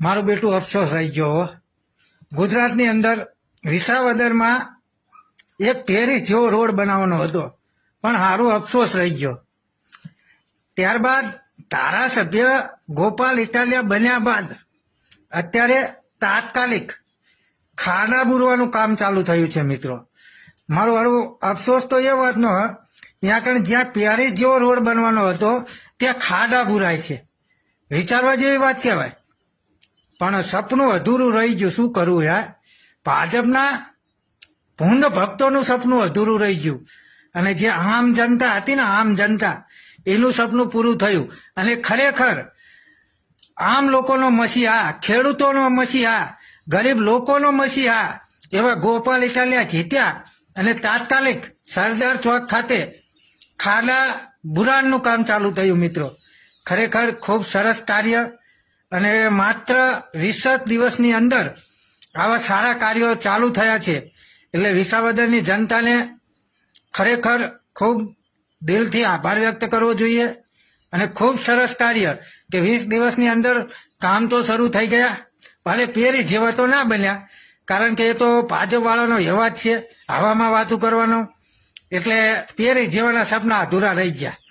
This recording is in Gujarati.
મારું બેટું અફસોસ રહી ગયો. ગુજરાતની અંદર વિસાવદરમાં એક પેરિસ જેવો રોડ બનાવવાનો હતો. પણ સારું અફસોસ રહી ગયો ત્યારબાદ ધારાસભ્ય ગોપાલ ઇટાલિયા બન્યા બાદ અત્યારે તાત્કાલિક ખાડા બુરવાનું કામ ચાલુ થયું છે, મિત્રો. મારું હારું અફસોસ તો એ વાતનો ત્યાં કણ જ્યાં પેરિસ જેવો રોડ બનવાનો હતો, ત્યાં ખાડા બુરાય છે. વિચારવા જેવી વાત કહેવાય. પણ સપનું અધૂરું રહી ગયું. શું કરવું યાર? ભાજપના ભૂંડ ભક્તોનું સપનું અધૂરું રહી ગયું. અને જે આમ જનતા હતી ને આમ જનતા, એનું સપનું પૂરું થયું. અને ખરેખર આમ લોકોનો મસીહા ખેડૂતોનો મસીહા ગરીબ લોકોનો મસીહા એવા ગોપાલ ઇટાલિયા જીત્યા. અને તાત્કાલિક સરદાર ચોક ખાતે ખાડા બુરાણનું કામ ચાલુ થયું, મિત્રો. ખરેખર ખૂબ સરસ કાર્ય અને માત્ર વીસ જ દિવસની અંદર આવા સારા કાર્યો ચાલુ થયા છે. એટલે વિસાવદરની જનતાને ખરેખર ખૂબ દિલથી આભાર વ્યક્ત કરવો જોઈએ અને ખૂબ સરસ કાર્ય કે વીસ દિવસની અંદર કામ તો શરૂ થઈ ગયા. ભલે પેરિસ જેવા તો ના બન્યા, કારણ કે એ તો ભાજપ વાળાનો એવા જ છે હવામાં વાતું કરવાનો. એટલે પેરિસ જેવાના સપના અધૂરા રહી ગયા.